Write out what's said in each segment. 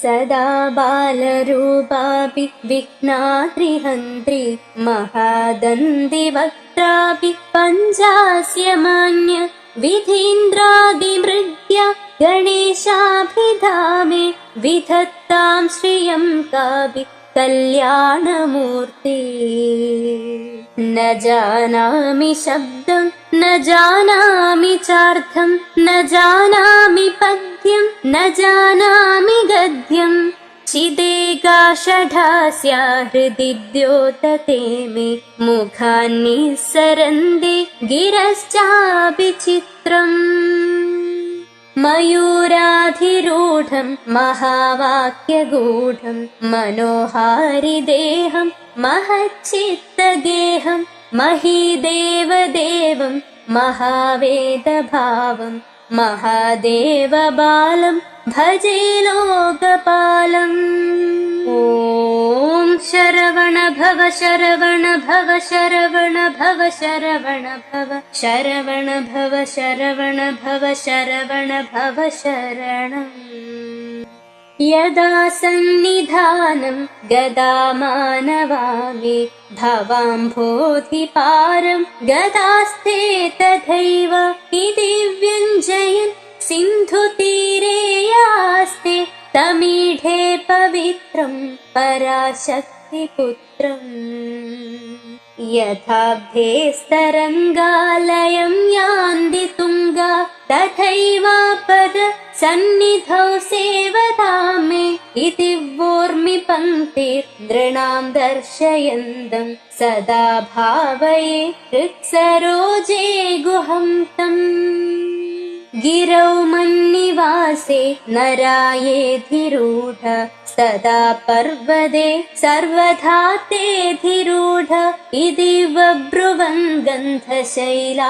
सदा बालरूपापि विघ्नात्रिहन्त्रि महादन्दिवक्त्रापि पञ्चास्य मान्य विधीन्द्रादिमृग्य गणेशाभिधामे विधत्तां श्रियं कापि कल्याणमूर्ति न जानामि शब्दं न जानामि चार्थं न जानामि पद्यं न जानामि गद्यम् चिदेकाषढास्या हृदि द्योतते मे मुखान्निःसरन्दे गिरश्चापि चित्रम्। मयूराधिरूढं महावाक्यगूढं मनोहारिदेहं महच्चित्तगेहं महीदेवदेवं महावेदभावं महादेवबालं भजे लोकपालम् ॐ शरवण भव शरवण भव शरवण भव शरवण भव शरवण भव शरवण भव शरवण भव शरणम् यदा सन्निधानं गदा मानवामि भवाम्भोधिपारं गदास्ते तथैव इति व्यञ्जयन् सिन्धुतीरे यास्ते तमीढे पवित्रं पराशक्तिपुत्रम् यथाभ्येस्तरङ्गालयं यान्ति तुङ्गा। तथैवापद सन्निधौ सेवतामे इति वोर्मि पङ्क्तिर्नृणां दर्शयन्तम् सदा भावये हृत्सरोजे गुहं तम् गिरौ मन्निवासे नरायेधिरूढ सदा पर्वदे सर्वथा तेधिरूढ इति बभ्रुवन् गन्धशैलाधिरूढ।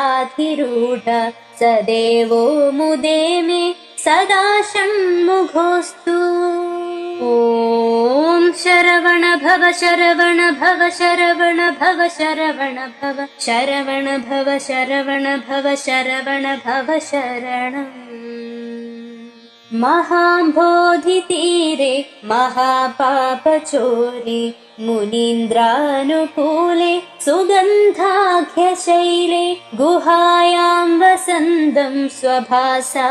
स देवो मुदे मे सदा षण्मुखोऽस्तु। ॐ शरवण भव शरवण भव शरवण भव शरवण भव शरवण भव शरवण भव शरवण भव शरणम् महाम्भोधितीरे महापापचोरे मुनीन्द्रानुकूले सुगन्धाख्यशैले गुहायां वसन्दं स्वभासालसन्दं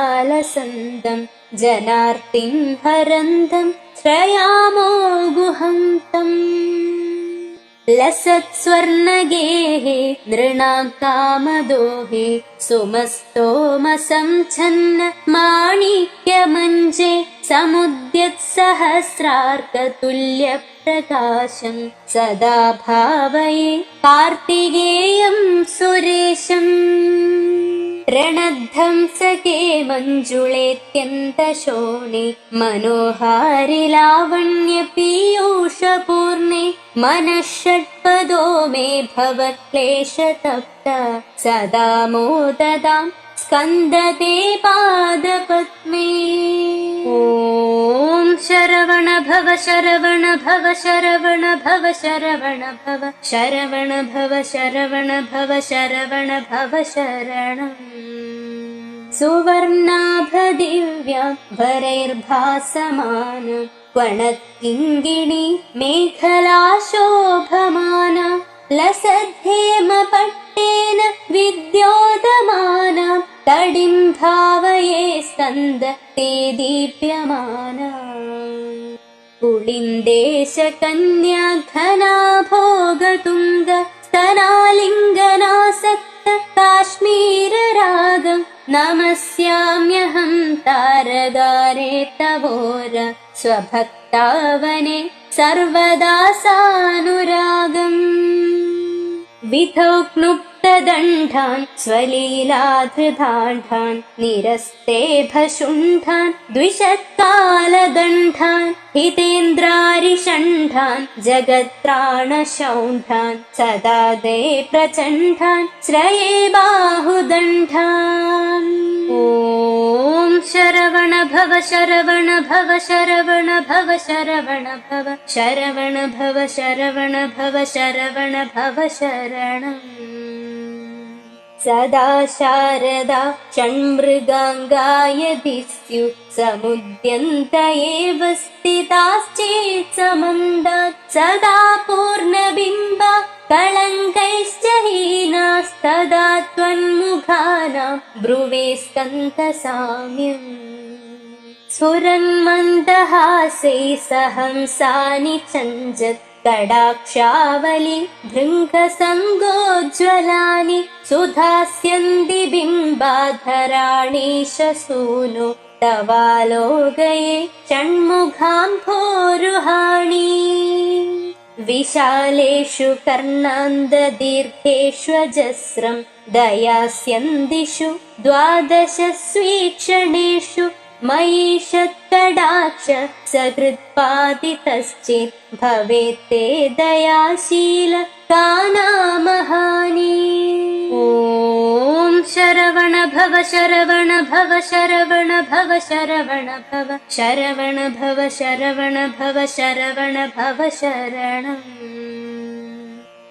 जनार्तिं हरन्दं श्रयामो गुहं तम् लसत्स्वर्णगेः नृणां कामदोहे सुमस्तोमसञ्छन्न माणिक्यमञ्जे समुद्यत्सहस्रार्कतुल्यप्रकाशम् सदा भावये कार्तिकेयं सुरेशम्। रणध्वंसके मञ्जुळेत्यन्तशोणे मनोहारि लावण्यपीयूषपूर्णे मनः षट्पदो मे भवक्लेशतप्त सदा मोददां स्कन्दते पादपद्मे ॐ शरवण भव शरवण भव शरवण भव शरवण भव शरवण भव शरवण भव शरवण भव शरणम् सुवर्णाभदिव्या वरैर्भासमान क्वणत्किङ्गिणी मेखला शोभमाना लसद्धेमपट्टेन स्कन्द ते दीप्यमाना पुलिन्देशकन्या घना भोगतुङ्ग स्तनालिङ्गनासक्त काश्मीररागम् नमस्याम्यहं तारगारे तवोर स्वभक्तावने सर्वदा सानुरागम् विधौ क्नुप्तदण्डान् स्वलीलाधृदाण्डान् निरस्ते भशुण्ठान् द्विषत्कालदण्डान् हितेन्द्रारिषण्ठान् जगत्त्राणशौण्ठान् सदा दे प्रचण्डान् श्रये बाहुदण्डान् भव शरवण भव शरवण भव शरवण भव शरवण भव शरवण भव शरवण भव शरणम् सदा शारदा षण्मृगाङ्गायदि स्युः समुद्यन्त एव स्थिताश्चेत् समन्दात् सदा पूर्णबिम्बा कलङ्कैश्च हीनास्तदा त्वन्मुखानां ब्रुवे स्कन्तसाम्यम् स्फुरन्मन्दहासै सहंसानि चञ्जत् कडाक्षावलि भृङ्गसङ्गोज्ज्वलानि सुधास्यन्ति बिम्बाधराणि शसूनु तवालोकये षण्मुखाम्भोरुहाणि विशालेषु कर्णान्ददीर्घेष्वजस्रम् दयास्यन्दिषु मयिषत्कडाक्ष सकृत्पादितश्चेत्। भवेत् ते दयाशील कानामहानि। ॐ शरवण भव शरवण भव शरवण भव शरवण भव शरवण भव शरवण भव शरवण भव शरणम्।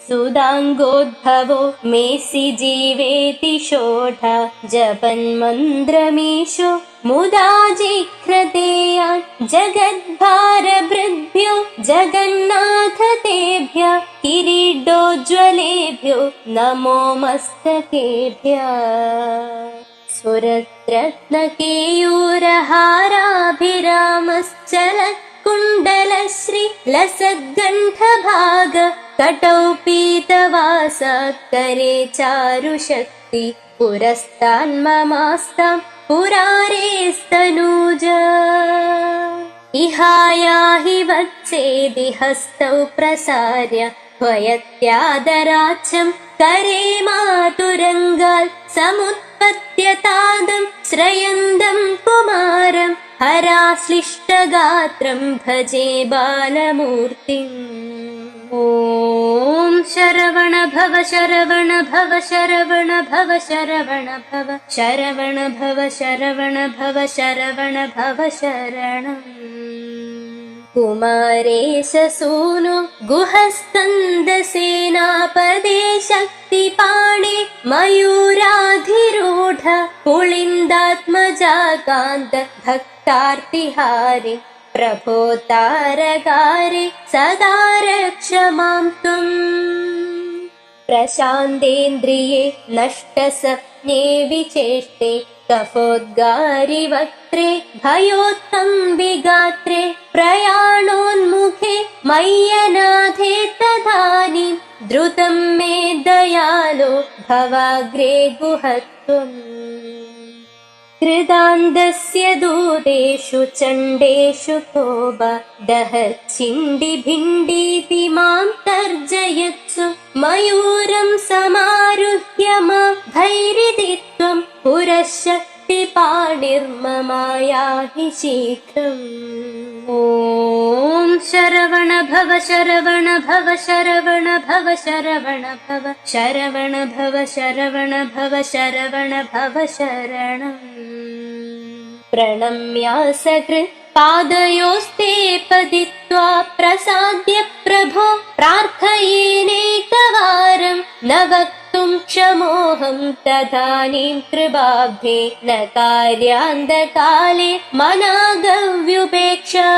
सुदाङ्गोद्भवो मेसि जीवेति षोढ जपन्मन्द्रमीशो मुदा जिघ्रतेयान् जगद्भारभृद्भ्यो जगन्नाथ तेभ्य किरीटोज्ज्वलेभ्यो नमो मस्तकेभ्य। सुरत्रत्नकेयूरहाराभिरामश्चल कुण्डलश्री लसद्गण्ठभाग कटौ पीतवासात्करे चारुशक्ति पुरस्तान्ममास्तां पुरारेस्तनूज इहायाहि वत्सेदि हस्तौ प्रसार्य। त्वयत्यादराच्छं करे मातुरङ्गाल् समुत्पत्यतादं श्रयन्दं कुमारं। हराश्लिष्टगात्रं भजे बालमूर्तिम् ॐ शरवण भव शरवण भव शरवण भव शरवण भव शरवण भव शरवण भव शरवण भव शरणम्। कुमारेश सूनु गुहस्कन्दसेनापदे शक्तिपाणे मयूराधिरूढ पुलिन्दात्मजाकान्त भक्तार्तिहारि प्रभो तारकारे सदा रक्ष मां त्वम् प्रशान्तेन्द्रिये नष्टसप्ने विचेष्टे कफोद्गारिवक्त्रे भयोत्तम्बिगात्रे प्रयाणोन्मुखे मय्यनाथे तदानीं द्रुतं मे दयालो भवाग्रे गुहत्वम् कृदान्दस्य दूतेषु चण्डेषु कोब दहच्छिण्डिभिण्डीति मां तर्जयत्सु। मयूरं समारुह्य मा भैरिति त्वं पुरशक्तिपाणिर्ममायाहि शीघ्रम्। ॐ शरवण भव शरवण भव शरवण भव शरवण भव शरवण भव शरवण भव शरवण भव शरणम्। प्रणम्यासकृत् पादयोस्ते पतित्वा प्रसाद्य प्रभो प्रार्थयेनेकवारं न वक्तुं क्षमोऽहं तदानीं कृपाभे न कार्यान्तकाले मनागव्युपेक्षा।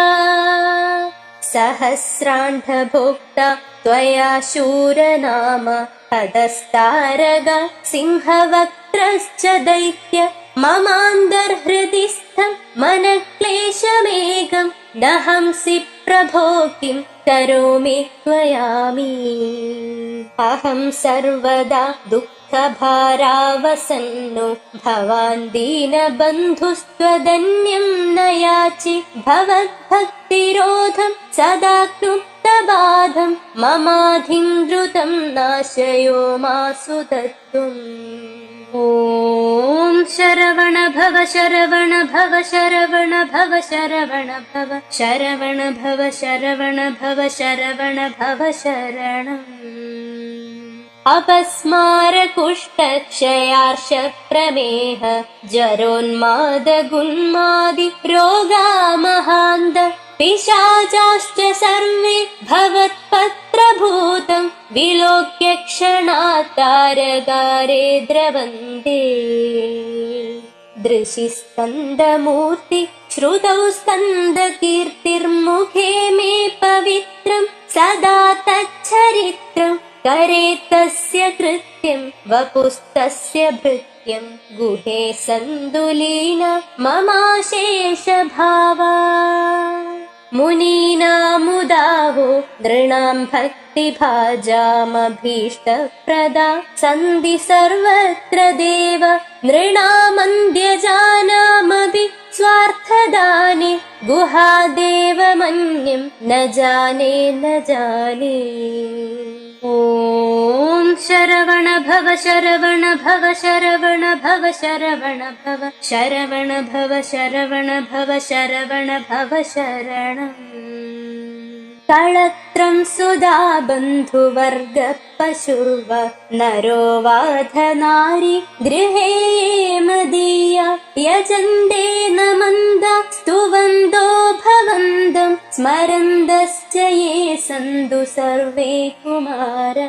सहस्राण्डभोक्ता त्वया शूरनाम हदस्तारग सिंहवक्त्रश्च दैत्य ममान्तर्हृदि स्थं मनक्लेशमेकं न हंसि प्रभो किं करोमि त्वयामि? अहं सर्वदा दुःखभारावसन्नो भवान् दीनबन्धुस्त्वदन्यं न याचि भवद्भक्तिरोधं सदा क्लुप्तबाधं ममाधिं द्रुतं नाशयो मासु तत्त्वम् ॐ शरवण भव शरवण भव शरवण भव शरवण भव शरवण भव शरवण भव शरवण भव शरणम्। अपस्मारकुष्ठक्षयार्ष प्रमेह जरोन्मादगुन्मादि रोगा महान्त पिशाचाश्च सर्वे भवत्पत्रभूतं विलोक्य क्षणात् तारगारे द्रवन्ते। दृशि स्कन्दमूर्ति श्रुतौ स्कन्दकीर्तिर्मुखे मे पवित्रम् सदा तच्छरित्रम् करे तस्य कृत्यम् वपुस्तस्य भृत्यम् गुहे सन्दुलीन ममाशेषभावा मुनीनामुदाहो नृणाम् भक्तिभाजामभीष्टप्रदा सन्धि सर्वत्र देव नृणामन्द्यजानामपि स्वार्थदाने गुहादेव मन्यम् न जाने न जाने। ॐ शरवण भव शरवण भव शरवण भव शरवण भव शरवण भव शरवण भव शरवण भव शरणम् कळत्रम् सुधा बन्धुवर्ग पशुर्व नरो वाधनारि गृहे मदीया यजन्ते न मन्दा स्तुवन्दो भवन्दम् स्मरन्दश्च ये सन्तु सर्वे कुमारा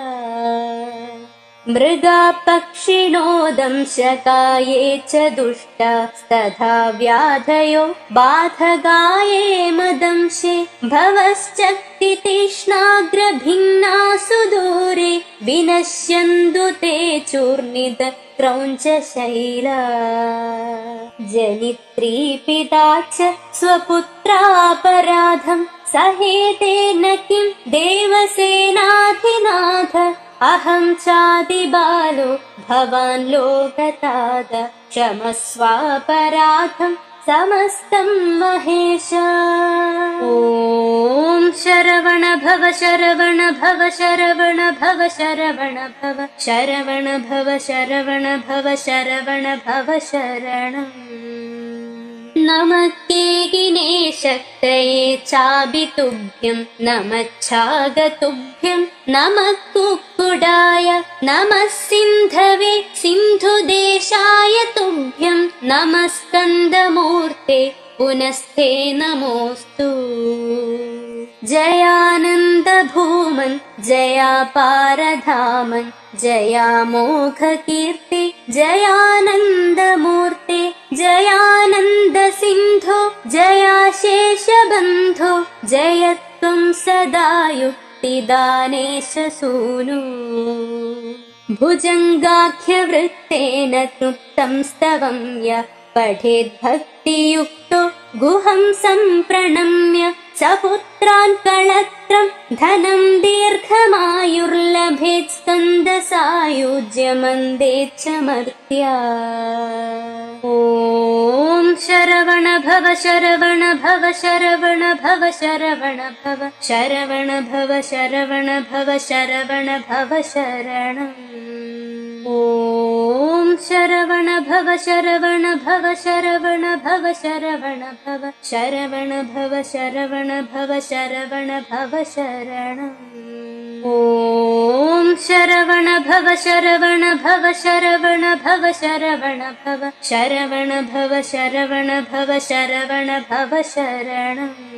मृगा पक्षिणो दंशकाये च दुष्टास्तथा व्याधयो बाधगाये मदंशे भवश्चक्तितीक्ष्णाग्रभिन्ना सुदूरे विनश्यन्तु ते चूर्णित क्रौञ्चशैला जनित्री पिता च स्वपुत्रापराधम् सहेतेन किम् देवसेनाधिनाथ अहम् चादिबालो भवान् लोकताद क्षमस्वापराधम् समस्तम् महेश। ॐ शरवण भव शरवण भव शरवण भव शरवण भव शरवण भव शरवण भव शरवण भव शरणम् नमः केगिने शक्तये चाबितुभ्यम् नमच्छागतुभ्यम् नमः कुक्कुडाय नमः सिन्धवे सिन्धुदेशाय तुभ्यम् नमः स्कन्दमूर्ते पुनस्ते नमोऽस्तु। जयानन्दभूमन् जयापारधामन् जयामोघकीर्ति जयानन्दमूर्ते जयानन्दसिन्धो जयाशेषबन्धो जय त्वं सदा युक्तिदानेश सूनु भुजङ्गाख्यवृत्तेन तृप्तं स्तवं य पठेद्भक्तियुक्तो गुहं सम्प्रणम्य स पुत्रान् कळत्रम् धनं दीर्घमायुर्लभेत् स्कन्दसायुज्यमन्देच्च मर्त्या ॐ शरवण भव शरवण भव शरवण भव शरवण भव शरवण भव शरवण भव शरवण भव शरणम्। ॐ शरवण भव शरवण भव शरवण भव शरवण भव शरवण भव शरवण भव शरवण भव शरणम् ॐ शरवण भव शरवण भव शरवण भव शरवण भव शरवण भव शरवण भव शरवण भव शरणम्